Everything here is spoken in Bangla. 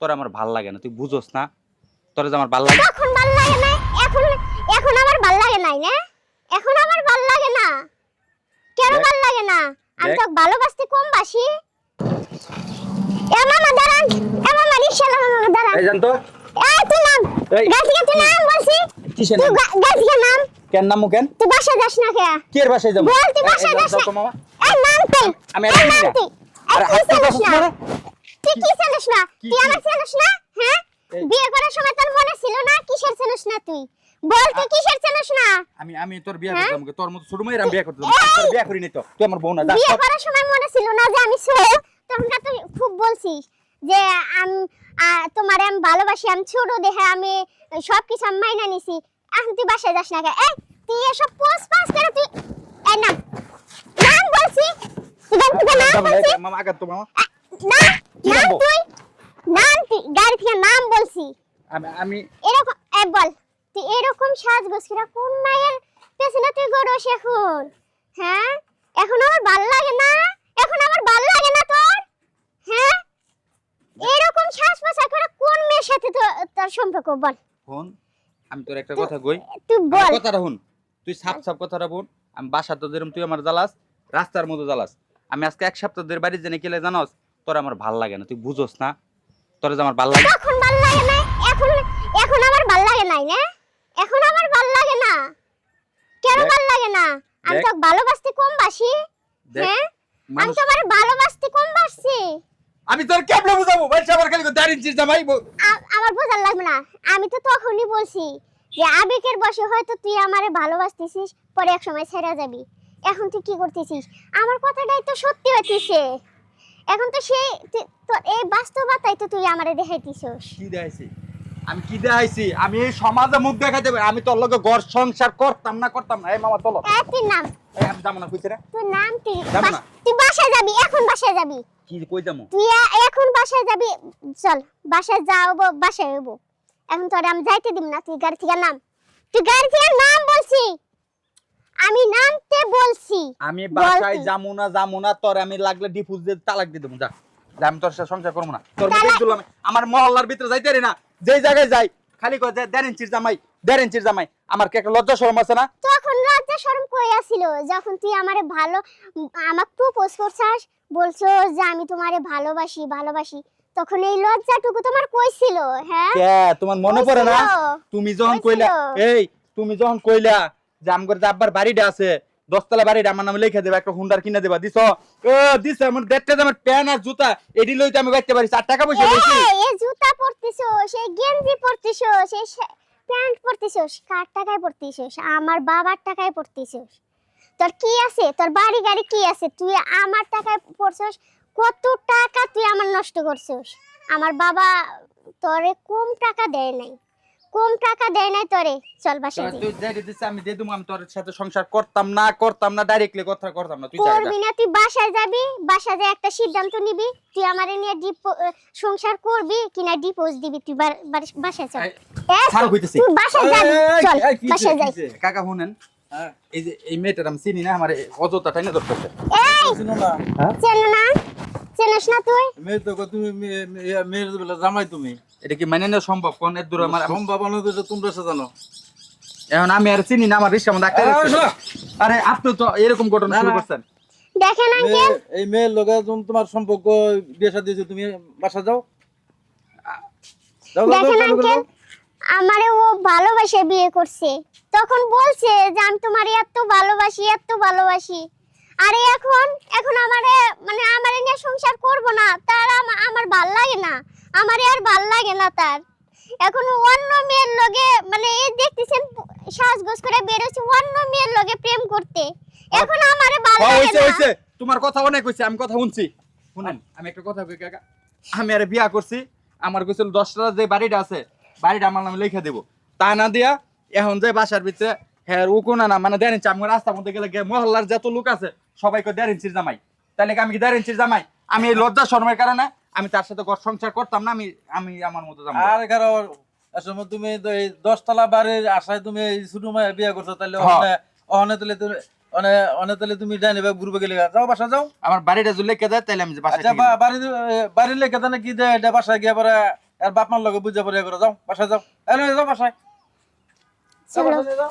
তোর আমার ভালো লাগে না তুই বুঝোস না? তোর যে আমার ভালো লাগে তখন ভালো লাগে না এখন এখন আমার ভালো লাগে নাই না? এখন আমার ভালো লাগে না। কেন ভালো লাগে না? আমি। তো ভালোবাসতে কম বাসি। এ মামা দাঁড়ান। এ মামা রিক্সা মামা দাঁড়ান। এই জান তো এই তুই নাম? এই। থেকে তুই নাম বলছি? কিসের তুই নাম? গা- গাড়ি থেকে নাম? কেন নামু কেন? তুই বাসা যাস না কে? কি বাসায় যাব? বল তুই বাসায় যাস না। মামা। এই নাম তুই আমি নাম। তুই আরে হাত তুই না। তুই কি চিনিস না? তুই আমার? চিনিস না? হ্যাঁ? বিয়ে করার সময় তোর মনে ছিল না? কিসের চিনিস না তুই? বল তুই কিসের চিনিস না? আমি আমি তোর বিয়ে হ্যাঁ? করতাম তোর মতো ছোট মেয়ের আমি বিয়ে করতাম তোর বিয়ে করিনি তো তুই আমার বোন না বিয়ে করার সময় মনে ছিল না যে আমি ছোট? তখনকার তুই খুব বলছিস যে আমি তোমার আমি ভালোবাসি আমি ছোট দেখে আমি সব কিছু আমি মাইনা নিছি। এখন তুই বাসায় যাস না এই তুই এসব পোস্ট পাস করে তুই? এই নাম নাম বলছি। তুই গাড়ি থেকে নাম না, বলছি। মামা আঘাত তো মামা। নামবো? তুই নাম তুই গাড়ি থেকে নাম বলছি। আমি আমি এরকম এ বল তুই এরকম সাজগোজ করে কোন মায়ের পেছনে তুই গড়স এখন? হ্যাঁ? এখন আমার ভালো লাগে না? এখন আমার ভালো লাগে না তোর? হ্যাঁ? এরকম সাজ পোশাক করে কোন মেয়ের সাথে তোর সম্পর্ক বল। ফোন আমি তোর একটা কথা কই। তুই বল। কথাটা শুন তুই সাপ সাপ কথাটা বল। আমি বাসা তো যেরকম তুই আমার জ্বালাস রাস্তার মতো জ্বালাস। আমি আজকে এক সপ্তাহ ধরে বাড়ি জেনে গেলে জানোস তোর আমার ভালো লাগে না তুই বুঝোস না? তোর যে আমার ভালো লাগে তখন ভালো লাগে না এখন এখন আমার ভালো লাগে নাই না? এখন আমার ভালো লাগে না? কেন ভালো লাগে না? আমি তো ভালোবাসতে কম বাসি হ্যাঁ? আমি তো আমার ভালোবাসতে কম বাসছি আমি তোর কেমনে বুঝাবো? ভাই আমার খালি দাঁড়িয়ে চিজ জামাই বউ। আমার বোঝার লাগবে না। আমি তো তখনই বলছি যে আবেগের বসে হয়তো তুই আমারে ভালোবাসতেছিস পরে এক সময় ছেড়ে যাবি। এখন তুই কি করতেছিস? আমার কথাটাই তো সত্যি হইতেছে। এখন তো সেই এই বাস্তবতাই তো তুই আমারে দেখাইতিছিস। কি দেখাইছি? আমি কি দেখাইছি? আমি এই সমাজে মুখ দেখাইতে পারি। আমি তোর লগে ঘর সংসার করতাম না করতাম না। এই মামা চলো। এই তুই নাম? এই আমি যাব না কইছে রে। তুই নাম যাব না। তুই বাসায় যাবি এখন বাসায় যাবি। কি কই যাব? তুই এখন বাসায় যাবি চল বাসায় যাও ব- বাসায় হইব। এখন তোর আমি যাইতে দিব না তুই গাড়ি থেকে নাম। তুই গাড়ি থেকে নাম বলছি। আমি নামতে বলছি। আমি বাসায়। যাব না যাব না তোর আমি লাগলে ডিফুজ দিয়ে তালাক দিয়ে দেবো যা। যা, আমি তোর সাথে সংসার করব না। তোর ভিতরে দুলাম আমার মহল্লার ভিতরে যাইতে পারি না। যেই জায়গায় যাই খালি কয় যে দেড় ইঞ্চির জামাই দেড় ইঞ্চির জামাই আমার কি একটা লজ্জা শরম আছে না? তখন লজ্জা শরম কই আসিল? যখন তুই আমারে ভালো আমাকে প্রপোজ করছাস বলছো যে আমি তোমারে ভালোবাসি ভালোবাসি। তখন এই লজ্জাটুকু তোমার কই ছিল হ্যাঁ? কে? তোমার মনে পড়ে না? তুমি যখন কইলা এই তুমি যখন কইলা যে আমগর আব্বার বাড়িটা আছে দশতলা বাড়িটা আমার নামে লিখে দেবা একটা হুন্ডার কিনে দেবা দিছ? ও দিছে আমার দেখতে আমার প্যান আর জুতা এডি লইতে আমি বাইতে পারি চার টাকা পয়সা এই, এই জুতা পরতিছো সেই গেঞ্জি পরতিছো সেই প্যান্ট পরতিছো কার টাকায় পরতিছো আমার বাবার টাকায় পরতিছো তোর কি আছে? তোর বাড়ি গাড়ি কি আছে? তুই আমার টাকায় পড়ছস কত টাকা তুই আমার নষ্ট করছস? আমার বাবা তোরে কম টাকা দেয় নাই। কম টাকা দেয় নাই তোরে? চল যাই। তুই আমি দিয়ে দেবো আমি তোর সাথে সংসার করতাম না করতাম না ডাইরেক্টলি কথা করতাম না তুই। করবি না তুই বাসায় যাবি বাসায় যায় একটা সিদ্ধান্ত নিবি তুই আমারে নিয়ে ডিপ সংসার করবি কিনা ডিপোজ দিবি তুই বাসায় চল। ছাড়। তুই বাসায় যাবি চল বাসায় যাই। কাকা শুনেন এই যে এই মেয়েটার আমি চিনি না আমার অযথা টাইনা ধরতেছে। এই চিনো না? চেন না? চেনস না তুই? মেয়ে তো তুমি মেয়ে- মেয়ে- মেয়ের বেলা জামাই তুমি। এটা কি মানে নেওয়া সম্ভব? কোন এর দূর আমার সম্ভব না তো তোমরা সে জানো। এখন আমি আর চিনি না আমার রিস্কা মধ্যে ডাক্তার আরে, আপনি তো এরকম ঘটনা শুরু করছেন। দেখেন আঙ্কেল। মেয়ে- এই মেয়ের লোকে তোমার সম্পর্ক বিয়ে সাথে দিয়েছ তুমি বাসা যাও। দেখেন আঙ্কেল আমারে ও ভালোবাসে বিয়ে করছে। তখন বলছে যে আমি তোমার এত ভালোবাসি এত ভালোবাসি। আরে এখন এখন আমারে মানে আমারে নিয়ে সংসার করব না তার আমার ভালো লাগে না আমারে আর ভালো লাগে না তার। এখন অন্য মেয়ের লগে মানে এই দেখতেছেন সাজগোজ করে বেরোচ্ছে অন্য মেয়ের লগে প্রেম করতে। এখন আমারে ভালো লাগে না। হইছে তোমার কথা অনেক হইছে আমি কথা শুনছি। শুনেন আমি একটা কথা কই কাকা। আমি আরে বিয়া করছি আমার কইছিল দশটা যে বাড়িটা আছে বাড়িটা আমার নামে লিখে দেব। তা না দিয়া এখন যে বাসার ভিতরে হ্যাঁ ও কোনা না মানে দেড় ইঞ্চি আমি রাস্তার মধ্যে গেলে গে- মহল্লার যত লোক আছে সবাইকে দেড় ইঞ্চির জামাই। তাহলে আমি কি দেড় ইঞ্চির জামাই? আমি এই লজ্জা শর্মের কারণে আমি তার সাথে ঘর সংসার করতাম না আমি আমি আমার মতো জামাই। আর কারও আসলে তুমি তো এই দশতলা বাড়ির আশায় তুমি এই ছোট মায়ের বিয়ে করছ তাহলে হ্যাঁ। অনে তাহলে তুমি অনে অনে তাহলে তুমি ডাইনে বা ঘুরবে গেলে যাও বাসা যাও। আমার বাড়িটা যদি লিখে দেয় তাহলে আমি আচ্ছা যাব। বা- বাড়ির লেখা তাহলে কি দেয়? এটা বাসায় গিয়ে পরে আর বাপ মার লগে বুঝা পড়িয়া করে যাও বাসায় যাও। যাও বাসায়। চলো। যাও।